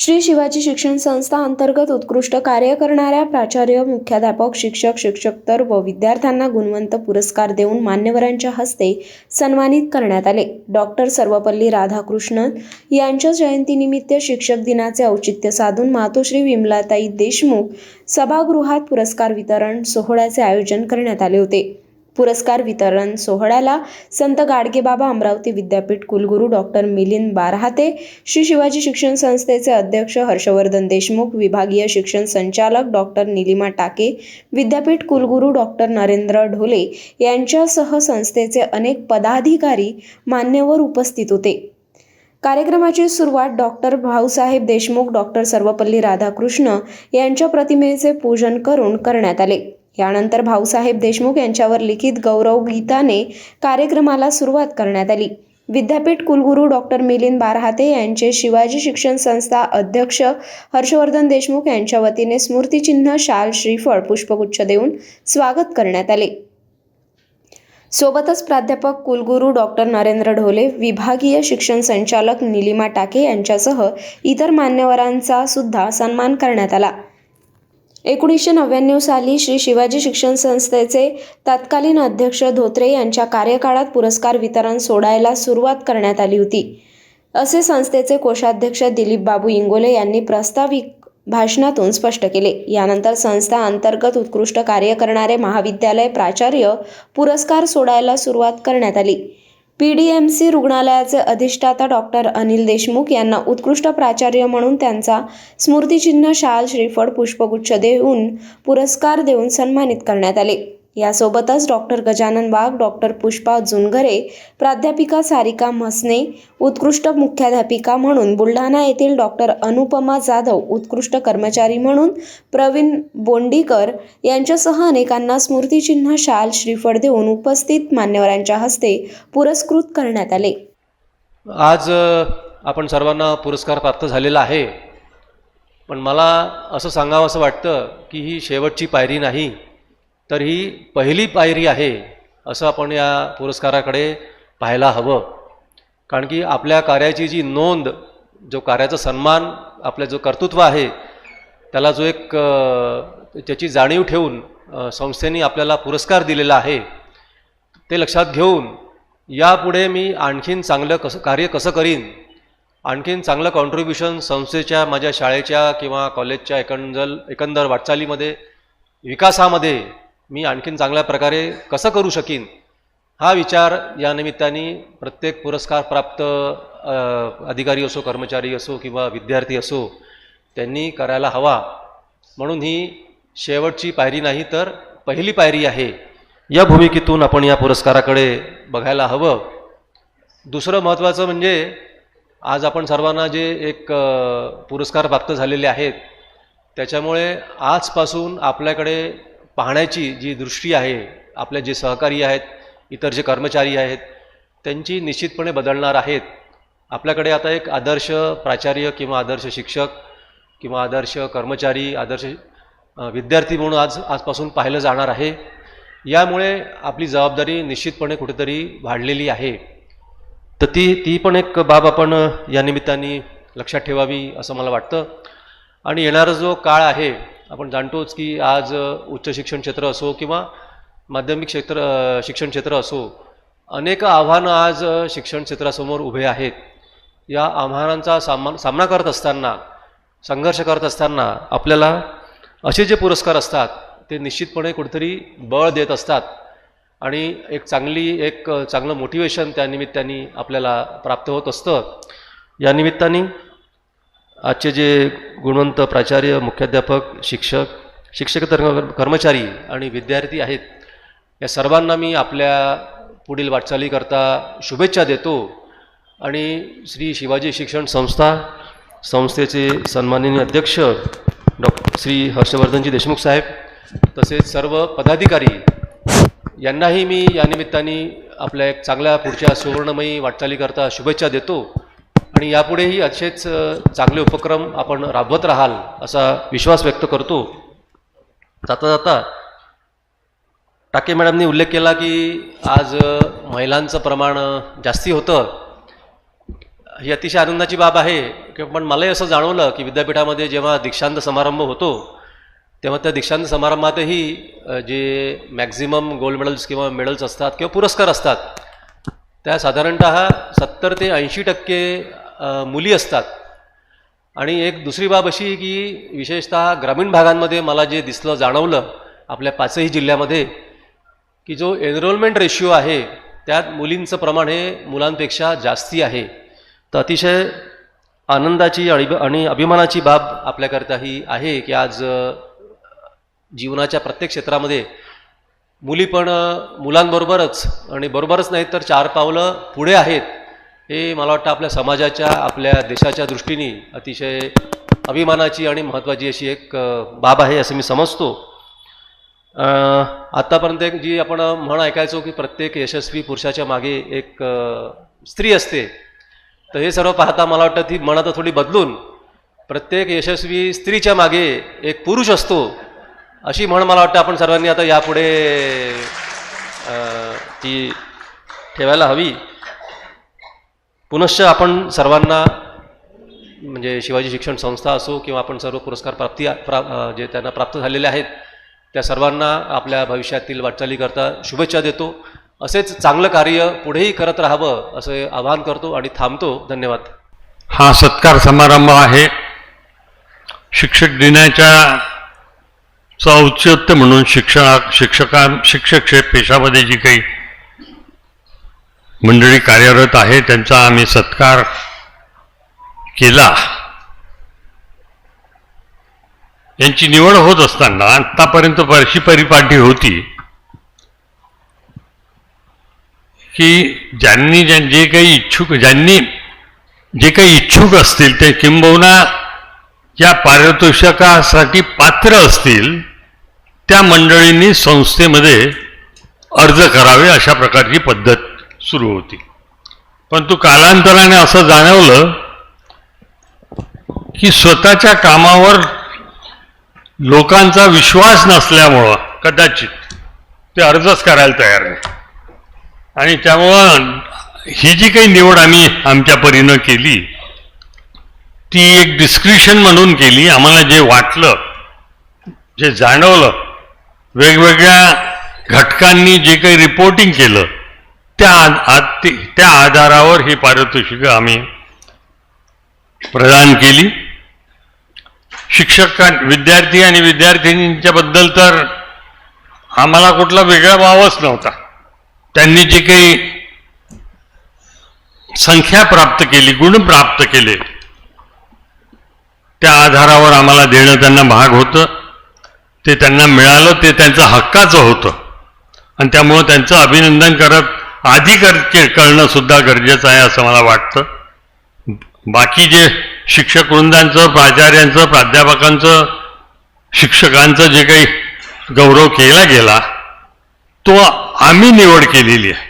श्री शिवाजी शिक्षण संस्था अंतर्गत उत्कृष्ट कार्य करणाऱ्या प्राचार्य मुख्याध्यापक शिक्षक शिक्षकतर व विद्यार्थ्यांना गुणवंत पुरस्कार देऊन मान्यवरांच्या हस्ते सन्मानित करण्यात आले. डॉक्टर सर्वपल्ली राधाकृष्णन यांच्या जयंतीनिमित्त शिक्षक दिनाचे औचित्य साधून मातोश्री विमलाताई देशमुख सभागृहात पुरस्कार वितरण सोहळ्याचे आयोजन करण्यात आले होते. पुरस्कार वितरण सोहळ्याला संत गाडगेबाबा अमरावती विद्यापीठ कुलगुरू डॉक्टर मिलिंद बारहाते श्री शिवाजी शिक्षण संस्थेचे अध्यक्ष हर्षवर्धन देशमुख विभागीय शिक्षण संचालक डॉक्टर निलिमा टाके विद्यापीठ कुलगुरू डॉक्टर नरेंद्र ढोले यांच्यासह संस्थेचे अनेक पदाधिकारी मान्यवर उपस्थित होते. कार्यक्रमाची सुरुवात डॉक्टर भाऊसाहेब देशमुख डॉक्टर सर्वपल्ली राधाकृष्ण यांच्या प्रतिमेचे पूजन करून करण्यात आले. यानंतर भाऊसाहेब देशमुख यांच्यावर लिखित गौरव गीताने कार्यक्रमाला सुरुवात करण्यात आली. विद्यापीठ कुलगुरू डॉक्टर मिलिंद बारहाते यांचे शिवाजी शिक्षण संस्था अध्यक्ष हर्षवर्धन देशमुख यांच्या वतीने स्मृतिचिन्ह शाल श्रीफळ पुष्पगुच्छ देऊन स्वागत करण्यात आले. सोबतच प्राध्यापक कुलगुरू डॉक्टर नरेंद्र ढोले विभागीय शिक्षण संचालक निलिमा टाके यांच्यासह इतर मान्यवरांचा सुद्धा सन्मान करण्यात आला. एकोणीसशे नव्याण्णव साली श्री शिवाजी शिक्षण संस्थेचे तत्कालीन अध्यक्ष धोत्रे यांच्या कार्यकाळात पुरस्कार वितरण सोडायला सुरुवात करण्यात आली होती. असे संस्थेचे कोषाध्यक्ष दिलीप बाबू इंगोले यांनी प्रस्ताविक भाषणातून स्पष्ट केले. यानंतर संस्था अंतर्गत उत्कृष्ट कार्य करणारे महाविद्यालय प्राचार्य पुरस्कार सोडायला सुरुवात करण्यात आली. पी डी एम सी रुग्णालयाचे अधिष्ठाता डॉक्टर अनिल देशमुख यांना उत्कृष्ट प्राचार्य म्हणून त्यांचा स्मृतिचिन्ह शाल श्रीफळ पुष्पगुच्छ देऊन पुरस्कार देऊन सन्मानित करण्यात आले. यासोबतच डॉक्टर गजानन वाघ डॉक्टर पुष्पा जुनगरे प्राध्यापिका सारिका म्हसने उत्कृष्ट मुख्याध्यापिका म्हणून बुलढाणा येथील डॉक्टर अनुपमा जाधव उत्कृष्ट कर्मचारी म्हणून प्रवीण बोंडीकर यांच्यासह अनेकांना स्मृतिचिन्ह शाल श्रीफळ देऊन उपस्थित मान्यवरांच्या हस्ते पुरस्कृत करण्यात आले. आज आपण सर्वांना पुरस्कार प्राप्त झालेला आहे. पण मला असं सांगावं असं वाटतं की ही शेवटची पायरी नाही. तर ही पहिली पायरी आहे असं आपण या पुरस्काराकडे पाहायला हवं. कारण की आपल्या कार्याची जी नोंद जो कार्याचा सन्मान आपलं जो कर्तृत्व आहे त्याला जो एक त्याची जाणीव ठेवून संस्थेने आपल्याला पुरस्कार दिलेला आहे ते लक्षात घेऊन यापुढे मी आणखीन चांगलं कसं कार्य कसं करीन आणखीन चांगलं कॉन्ट्रीब्युशन संस्थेच्या माझ्या शाळेच्या किंवा कॉलेजच्या एकंदर एकंदर वाटचालीमध्ये विकासामध्ये मी आणखीन चांगल्या प्रकारे कसं करू शकीन हा विचार या निमित्ताने प्रत्येक पुरस्कार प्राप्त अधिकारी असो कर्मचारी असो किंवा विद्यार्थी असो त्यांनी करायला हवा. म्हणून ही शेवटची पायरी नाही तर पहिली पायरी आहे. या भूमिकेतून आपण या पुरस्काराकडे बघायला हवं. दुसरं महत्त्वाचं म्हणजे आज आपण सर्वांना जे एक पुरस्कार प्राप्त झालेले आहेत त्याच्यामुळे आजपासून आपल्याकडे पाहण्याची जी दृष्टी आहे आपले जे सहकारी आहेत इतर जे कर्मचारी आहेत त्यांची निश्चितपणे बदलणार आहेत. आपल्याकडे आता एक आदर्श प्राचार्य किंवा आदर्श शिक्षक किंवा आदर्श कर्मचारी आदर्श विद्यार्थी म्हणून आज आजपासून पाहिलं जाणार आहे. यामुळे आपली जबाबदारी निश्चितपणे कुठेतरी वाढलेली आहे. तर ती ती पण एक बाब आपण या निमित्ताने लक्षात ठेवावी असं मला वाटतं. आणि येणारा जो काळ आहे आपण जाणतोच की आज उच्च शिक्षण क्षेत्र असो किंवा माध्यमिक क्षेत्र शिक्षण क्षेत्र असो अनेक आव्हानं आज शिक्षण क्षेत्रासमोर उभे आहेत. या आव्हानांचा सामना सामना करत असताना संघर्ष करत असताना आपल्याला असे जे पुरस्कार असतात ते निश्चितपणे कुठेतरी बळ देत असतात. आणि एक चांगली एक चांगलं मोटिवेशन त्या निमित्ताने आपल्याला प्राप्त होत असतं. या निमित्ताने आजचे जे गुणवंत प्राचार्य मुख्याध्यापक शिक्षक शिक्षकेतर कर्मचारी आणि विद्यार्थी आहेत या सर्वांना मी आपल्या पुढील वाटचालीकरता शुभेच्छा देतो. आणि श्री शिवाजी शिक्षण संस्था संस्थेचे सन्माननीय अध्यक्ष डॉक्टर श्री हर्षवर्धनजी देशमुख साहेब तसेच सर्व पदाधिकारी यांनाही मी या निमित्ताने आपल्या एक चांगल्या पुढच्या सुवर्णमयी वाटचालीकरता शुभेच्छा देतो. आणि यापुढेही असेच चांगले उपक्रम आपण राबवत राहाल असा विश्वास व्यक्त करतो. जाता जाता टाके मॅडमनी उल्लेख केला की आज महिलांचं प्रमाण जास्ती होतं. ही अतिशय आनंदाची बाब आहे. की पण मलाही असं जाणवलं की विद्यापीठामध्ये जेव्हा दीक्षांत समारंभ होतो तेव्हा त्या दीक्षांत समारंभातही जे मॅक्झिमम गोल्ड मेडल्स किंवा मेडल्स असतात किंवा पुरस्कार असतात त्या साधारणत सत्तर ते ऐंशी टक्के मुली असतात. आणि एक दुसरी बाब अशी की विशेषतः ग्रामीण भागांमध्ये मला जे दिसलं जाणवलं आपल्या पाचही जिल्ह्यामध्ये की जो एनरोलमेंट रेशिओ आहे त्यात मुलींचं प्रमाण हे मुलांपेक्षा जास्ती आहे. तर अतिशय आनंदाची आणि आणि अभिमानाची बाब आपल्याकरता ही आहे की आज जीवनाच्या प्रत्येक क्षेत्रामध्ये मुली पण मुलांबरोबरच आणि बरोबरच नाही तर चार पावलं पुढे आहेत. हे मला वाटतं आपल्या समाजाच्या आपल्या देशाच्या दृष्टीने अतिशय अभिमानाची आणि महत्त्वाची अशी एक बाब आहे असं मी समजतो. आत्तापर्यंत एक जी आपण म्हण ऐकायचो की प्रत्येक यशस्वी पुरुषाच्या मागे एक स्त्री असते. तर हे सर्व पाहता मला वाटतं ती म्हण आता थोडी बदलून प्रत्येक यशस्वी स्त्रीच्या मागे एक पुरुष असतो अशी म्हण मला वाटतं आपण सर्वांनी आता यापुढे ती ठेवायला हवी. पुनश्च आपण सर्वांना म्हणजे शिवाजी शिक्षण संस्था असो किंवा आपण सर्व पुरस्कार प्राप्ती प्रा जे त्यांना प्राप्त झालेले आहेत त्या सर्वांना आपल्या भविष्यातील वाटचालीकरता शुभेच्छा देतो. असेच चांगलं कार्य पुढेही करत राहावं असे आवाहन करतो आणि थांबतो. धन्यवाद. हा सत्कार समारंभ आहे. शिक्षक दिनाच्या औचित्य म्हणून शिक्षणा शिक्षका शिक्षक हे पेशामध्ये जी काही मंडळी कार्यरत आहे त्यांचा आम्ही सत्कार केला. यांची निवड होत असताना आतापर्यंत वर्षी परिपाठी होती की ज्यांनी ज्यां- जे काही इच्छुक ज्यांनी जे काही इच्छुक असतील ते किंबहुना या पारितोषिकासाठी पात्र असतील त्या मंडळींनी संस्थेमध्ये अर्ज करावे अशा प्रकारची पद्धत सुरू होती. परंतु कालांतराने असं जाणवलं की स्वतःच्या कामावर लोकांचा विश्वास नसल्यामुळं कदाचित ते अर्जच करायला तयार नाही. आणि त्यामुळं ही जी काही निवड आम्ही आमच्या परीनं केली ती एक डिस्क्रिप्शन म्हणून केली. आम्हाला जे वाटलं जे जाणवलं वेगवेगळ्या घटकांनी जे काही रिपोर्टिंग केलं त्या ते- त्या आधारावर ही पारितोषिकं आम्ही प्रदान केली. शिक्षक विद्यार्थी आणि विद्यार्थिनींच्याबद्दल तर आम्हाला कुठला वेगळा भावच नव्हता. त्यांनी जे काही संख्या प्राप्त केली गुण प्राप्त केले त्या आधारावर आम्हाला देणं त्यांना भाग होतं. ते त्यांना मिळालं ते त्यांचं हक्काचं होतं. आणि त्यामुळं त्यांचं अभिनंदन करत आधी कर के- करणं सुद्धा गरजेचं आहे असं मला वाटतं. बाकी जे शिक्षक वृंदांचं प्राचार्यांचं प्राध्यापकांचं शिक्षकांचं जे काही गौरव केला गेला तो आम्ही निवड केलेली आहे.